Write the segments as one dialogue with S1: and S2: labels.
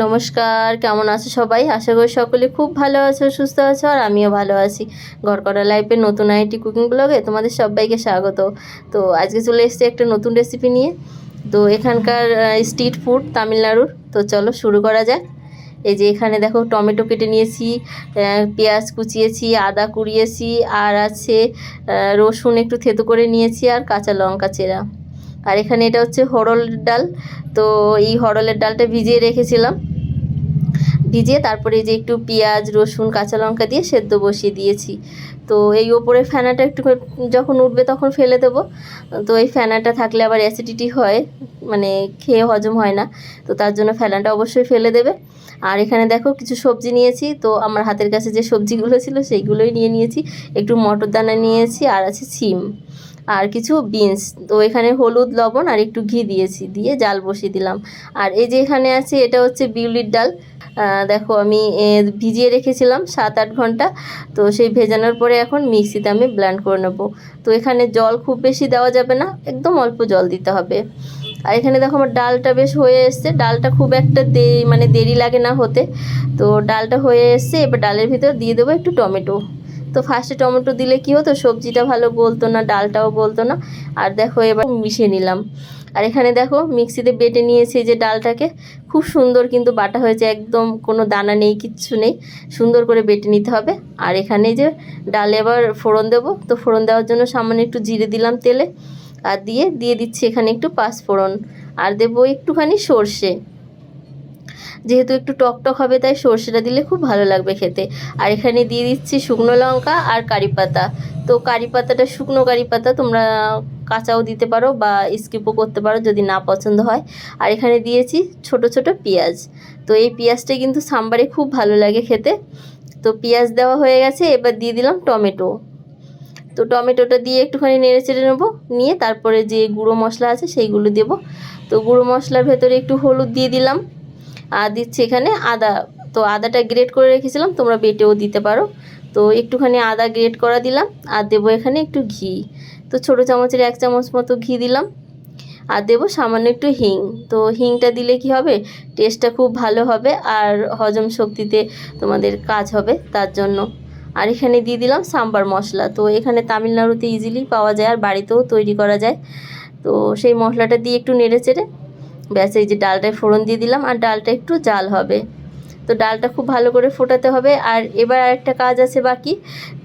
S1: নমস্কার, কেমন আছো সবাই? আশা করি সকলে খুব ভালো আছো, সুস্থ আছো, আর আমিও ভালো আছি। ঘর করা লাইফের নতুন আইটি কুকিং ব্লগে তোমাদের সবাইকে স্বাগত। তো আজকে চলে এসেছি একটা নতুন রেসিপি নিয়ে। তো এখানকার স্ট্রিট ফুড তামিলনাড়ুর। তো চলো শুরু করা যাক। এই যে এখানে দেখো টমেটো কেটে নিয়েছি পেঁয়াজ কুচিয়েছি, আদা কুড়িয়েছি, আর আছে রসুন একটু থেতো করে নিয়েছি, আর কাঁচা লঙ্কা চেরা। আর এখানে এটা হচ্ছে হরলের ডাল। তো এই হরলের ডালটা ভিজিয়ে রেখেছিলাম। ভিজিয়ে তারপরে যে একটু পেঁয়াজ, রসুন, কাঁচা লঙ্কা দিয়ে সেদ্ধ বসিয়ে দিয়েছি। তো এই ওপরে ফেনাটা একটু যখন উঠবে তখন ফেলে দেবো। তো এই ফেনাটা থাকলে আবার অ্যাসিডিটি হয় মানে খেয়ে হজম হয় না। তো তার জন্য ফেনাটা অবশ্যই ফেলে দেবে। আর এখানে দেখো কিছু সবজি নিয়েছি। তো আমার হাতের কাছে যে সবজিগুলো ছিল সেইগুলোই নিয়ে নিয়েছি। একটু মটর দানা নিয়েছি আর আছে সিম আর কিছু বিনস তো এখানে হলুদ, লবণ আর একটু ঘি দিয়েছি, দিয়ে জাল বসিয়ে দিলাম। আর এই যে এখানে আছে, এটা হচ্ছে বিউলির ডাল। দেখো আমি ভিজিয়ে রেখেছিলাম সাত আট ঘণ্টা। তো সেই ভেজানোর পরে এখন মিক্সিতে আমি ব্ল্যান্ড করে নেব। তো এখানে জল খুব বেশি দেওয়া যাবে না, একদম অল্প জল দিতে হবে। আর এখানে দেখো আমার ডালটা বেশ হয়ে এসছে। ডালটা খুব একটা দে মানে দেরি লাগে না হতে। তো ডালটা হয়ে এসছে, এবার ডালের ভিতর দিয়ে দেবো একটু টমেটো। তো ফার্স্টে টমেটো দিলে কি হতো? সবজিটা ভালো গলতো না, ডালটাও গলতো না। আর দেখো, এবার মিশিয়ে নিলাম। আর এখানে দেখো, মিক্সিতে বেটে নিয়েছি যে ডালটাকে। খুব সুন্দর কিন্তু বাটা হয়েছে, একদম কোনো দানা নেই, কিচ্ছু নেই। সুন্দর করে বেটে নিতে হবে। আর এখানে যে ডালে এবার ফোড়ন দেবো। তো ফোড়ন দেওয়ার জন্য সামান্য একটু জিরে দিলাম তেলে। আর দিয়ে দিয়ে দিচ্ছি এখানে একটু পাঁচ ফোড়ন আর দেবো একটুখানি সর্ষে। যেহেতু একটু টক টক হবে, তাই সর্ষেটা দিলে খুব ভালো লাগবে খেতে। আর এখানে দিয়ে দিচ্ছি শুকনো লঙ্কা আর কারি পাতা। তো কারি পাতাটা শুকনো কারি পাতা তোমরা কাঁচাও দিতে পারো বা স্কিপও করতে পারো যদি না পছন্দ হয়। আর এখানে দিয়েছি ছোট ছোট পেঁয়াজ। তো এই পেঁয়াজটা কিন্তু সাম্বারে খুব ভালো লাগে খেতে। তো পেঁয়াজ দেওয়া হয়ে গেছে, এবার দিয়ে দিলাম টমেটো। তো টমেটোটা দিয়ে একটুখানি নেড়ে চেড়ে নেব, নিয়ে তারপরে যে গুঁড়ো মশলা আছে সেইগুলো দেবো। তো গুঁড়ো মশলার ভেতরে একটু হলুদ দিয়ে দিলাম। আর দিচ্ছি এখানে আদা। তো আদাটা গ্রেট করে রেখেছিলাম, তোমরা বেটেও দিতে পারো। তো একটুখানি আদা গ্রেট করা দিলাম, আর দেবো এখানে একটু ঘি। তো ছোটো চামচের এক চামচ মতো ঘি দিলাম, আর দেবো সামান্য একটু হিং। তো হিংটা দিলে কি হবে? টেস্টটা খুব ভালো হবে, আর হজম শক্তিতে তোমাদের কাজ হবে তার জন্য। আর এখানে দিয়ে দিলাম সাম্বার মশলা। তো এখানে তামিলনাড়ুতে ইজিলি পাওয়া যায়, আর বাড়িতেও তৈরি করা যায়। তো সেই মশলাটা দিয়ে একটু নেড়ে চেড়ে ব্যাস, এই যে ডালটায় ফোড়ন দিয়ে দিলাম আর ডালটা একটু জাল হবে। তো ডালটা খুব ভালো করে ফোটাতে হবে। আর এবার আরেকটা কাজ আছে বাকি।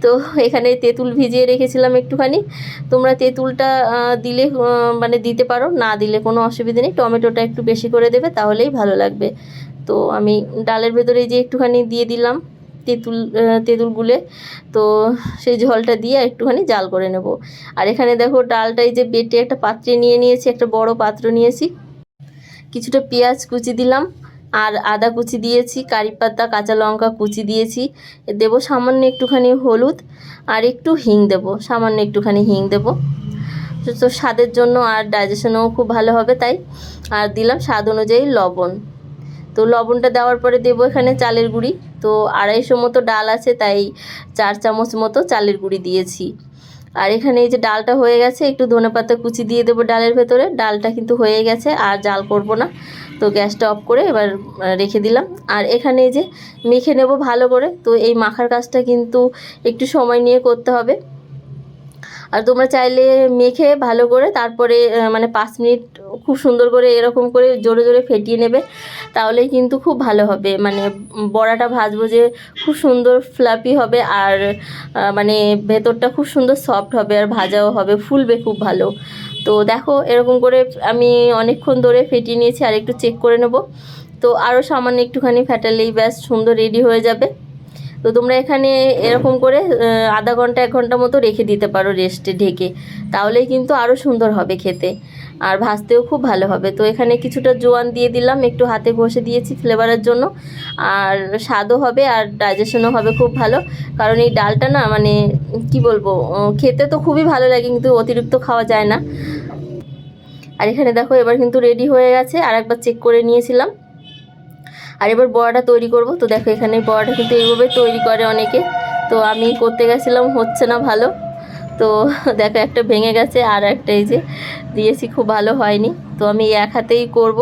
S1: তো এখানে তেঁতুল ভিজিয়ে রেখেছিলাম একটুখানি। তোমরা তেঁতুলটা দিলে মানে দিতে পারো। না দিলে কোনো অসুবিধা নেই। টমেটোটা একটু বেশি করে দেবে, তাহলেই ভালো লাগবে। তো আমি ডালের ভেতরে যে একটুখানি দিয়ে দিলাম তেঁতুল তেঁতুল গুলে তো সেই জলটা দিয়ে একটুখানি জাল করে নেব। আর এখানে দেখো ডালটাই যে বেটে একটা পাত্রে নিয়ে নিয়েছি, একটা বড় পাত্র নিয়েছি। কিছুটা পেঁয়াজ কুচি দিলাম আর আদা কুচি দিয়েছি, কারি পাতা, কাঁচা লঙ্কা কুচি দিয়েছি। দেব সামান্য একটুখানি হলুদ আর একটু হিং দেব, সামান্য একটুখানি হিং দেব। তো স্বাদের জন্য আর ডাইজেশনও খুব ভালো হবে তাই। আর দিলাম স্বাদ অনুযায়ী লবণ। তো লবণটা দেওয়ার পরে দেবো এখানে চালের গুঁড়ি। তো আড়াইশো মতো ডাল আছে তাই চার চামচ মতো চালের গুঁড়ি দিয়েছি। আর এখানে এই যে ডালটা হয়ে গেছে, একটু ধনে পাতা কুচি দিয়ে দেবো ডালের ভেতরে। ডালটা কিন্তু হয়ে গেছে, আর জাল করব না। তো গ্যাসটা অফ করে এবার রেখে দিলাম। আর এখানে যে মেখে নেব ভালো করে, তো এই মাখার কাজটা কিন্তু একটু সময় নিয়ে করতে হবে। আর তোমরা চাইলে মেখে ভালো করে তারপরে মানে পাঁচ মিনিট খুব সুন্দর করে এরকম করে জোরে জোরে ফেটিয়ে নেবে, তাহলেই কিন্তু খুব ভালো হবে। মানে বড়াটা ভাজবো যে খুব সুন্দর ফ্লাপি হবে আর মানে ভেতরটা খুব সুন্দর সফট হবে আর ভাজাও হবে, ফুলবে খুব ভালো। তো দেখো এরকম করে আমি অনেকক্ষণ ধরে ফেটিয়ে নিয়েছি, আর একটু চেক করে নেব। তো আরও সামান্য একটুখানি ফ্যাটালেই ব্যাস সুন্দর রেডি হয়ে যাবে। তো তোমরা এখানে এরকম করে আধা ঘণ্টা, এক ঘণ্টা মতো রেখে দিতে পারো রেস্টে ঢেকে। তাহলেই কিন্তু আরও সুন্দর হবে খেতে। আর ভাজতেও খুব ভালো হবে। তো এখানে কিছুটা জোয়ান দিয়ে দিলাম, একটু হাতে ঘষে দিয়েছি ফ্লেভারের জন্য। আর স্বাদও হবে আর ডাইজেশনও হবে খুব ভালো। কারণ এই ডালটা না মানে কি বলব খেতে তো খুবই ভালো লাগে, কিন্তু অতিরিক্ত খাওয়া যায় না। আর এখানে দেখো, এবার কিন্তু রেডি হয়ে গেছে। আর একবার চেক করে নিয়েছিলাম। আর এবার বড়াটা তৈরি করব। তো দেখো এখানে বড়াটা কিন্তু এইভাবে তৈরি করে অনেকে। তো আমি করতে গেছিলাম, হচ্ছে না ভালো। তো দেখো একটা ভেঙে গেছে আর একটা এই যে দিয়েছি, খুব ভালো হয়নি। তো আমি এক হাতেই করব।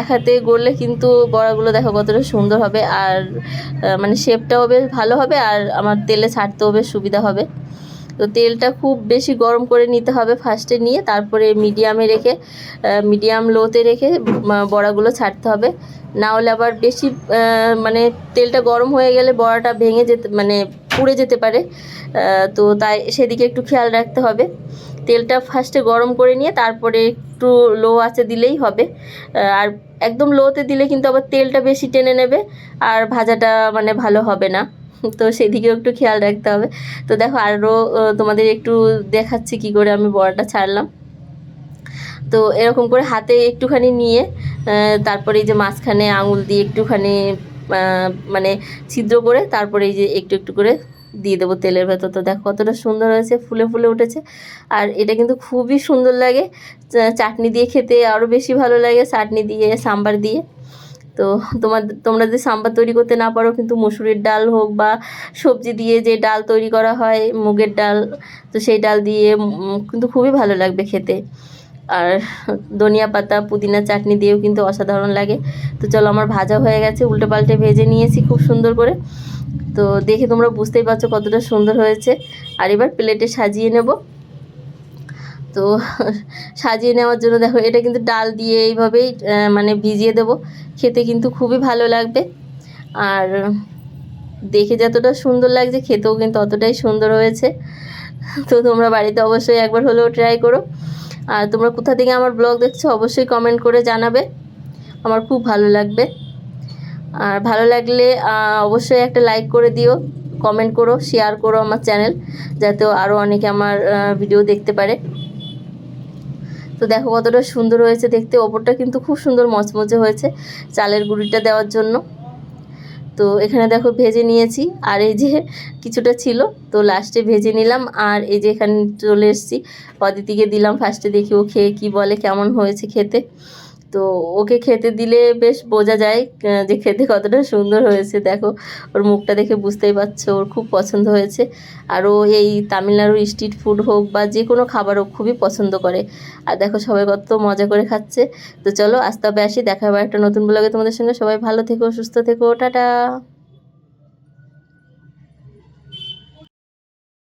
S1: এক হাতে গড়লে কিন্তু বড়াগুলো দেখো কতটা সুন্দর হবে। আর মানে শেপটাও বেশ ভালো হবে আর আমার তেলে ছাড়তেও বেশ সুবিধা হবে। তো তেলটা খুব বেশি গরম করে নিতে হবে ফার্স্টে নিয়ে, তারপরে মিডিয়ামে রেখে মিডিয়াম লোতে রেখে বড়াগুলো ছাড়তে হবে। না হলে আবার বেশি মানে তেলটা গরম হয়ে গেলে বড়াটা ভেঙে যেতে মানে পুড়ে যেতে পারে। তো তাই সেদিকে একটু খেয়াল রাখতে হবে। তেলটা ফার্স্টে গরম করে নিয়ে, তারপরে একটু লো আঁচে দিলেই হবে। আর একদম লোতে দিলে কিন্তু আবার তেলটা বেশি টেনে নেবে, আর ভাজাটা মানে ভালো হবে না। তো সেদিকেও একটু খেয়াল রাখতে হবে। তো দেখো আরও তোমাদের একটু দেখাচ্ছি কি করে আমি বড়াটা ছাড়লাম। তো এরকম করে হাতে একটুখানি নিয়ে তারপরে এই যে মাঝখানে আঙুল দিয়ে একটুখানি মানে ছিদ্র করে তারপরে এই যে একটু একটু করে দিয়ে দেবো তেলের ভেতর। তো দেখো কতটা সুন্দর হয়েছে, ফুলে ফুলে উঠেছে। আর এটা কিন্তু খুবই সুন্দর লাগে চাটনি দিয়ে খেতে আরও বেশি ভালো লাগে, চাটনি দিয়ে, সাম্বার দিয়ে। তো তোমার, তোমরা যদি সাম্বার তৈরি করতে না পারো, কিন্তু মুসুরির ডাল হোক বা সবজি দিয়ে যে ডাল তৈরি করা হয়, মুগের ডাল, তো সেই ডাল দিয়ে কিন্তু খুবই ভালো লাগবে খেতে। আর ধনিয়া পাতা, পুদিনা চাটনি দিয়েও কিন্তু অসাধারণ লাগে। তো চলো আমার ভাজা হয়ে গেছে উল্টে পাল্টে ভেজে নিয়েছি খুব সুন্দর করে। তো দেখে তোমরা বুঝতেই পারছ কতটা সুন্দর হয়েছে। আর এবার প্লেটে সাজিয়ে নেব। তো সাজিয়ে নেওয়ার জন্য দেখো, এটা কিন্তু ডাল দিয়ে এইভাবেই মানে ভিজিয়ে দেবো। খেতে কিন্তু খুবই ভালো লাগবে। আর দেখে যতটা সুন্দর লাগছে, খেতেও কিন্তু অতটাই সুন্দর হয়েছে। তো তোমরা বাড়িতে অবশ্যই একবার হলেও ট্রাই করো। আর তোমরা কোথা থেকে আমার ব্লগ দেখছ, অবশ্যই কমেন্ট করে জানাবে। আমার খুব ভালো লাগবে। আর ভালো লাগলে অবশ্যই একটা লাইক করে দিও কমেন্ট করো শেয়ার করো আমার চ্যানেল যাতে আরও অনেকে আমার ভিডিও দেখতে পারে। তো দেখো কতটা সুন্দর হয়েছে দেখতে। ওপরটা কিন্তু খুব সুন্দর মচমচে হয়েছে চালের গুঁড়িটা দেওয়ার জন্য। তো এখানে দেখো ভেজে নিয়েছি, আর এই যে কিছুটা ছিল, তো লাস্টে ভেজে নিলাম, আর এই যে এখানে চলে এসেছি। অদিতিকে দিলাম ফার্স্টে দেখি ও খেয়ে কী বলে, কেমন হয়েছে খেতে। তো ওকে খেতে দিলে বেশ বোঝা যায় যে খেতে কতটা সুন্দর হয়েছে। দেখো, ওর মুখটা দেখে বুঝতেই পারছ, ওর খুব পছন্দ হয়েছে। আর ও এই তামিলনাড়ুর স্ট্রিট ফুড হোক বা যে কোনো খাবার ও খুবই পছন্দ করে। আর দেখো, সবাই কত মজা করে খাচ্ছে। তো চলো আস্তে আস্তে আসি, দেখা হবে একটা নতুন ব্লগে তোমাদের সঙ্গে। সবাই ভালো থেকো, সুস্থ থেকো, টাটা।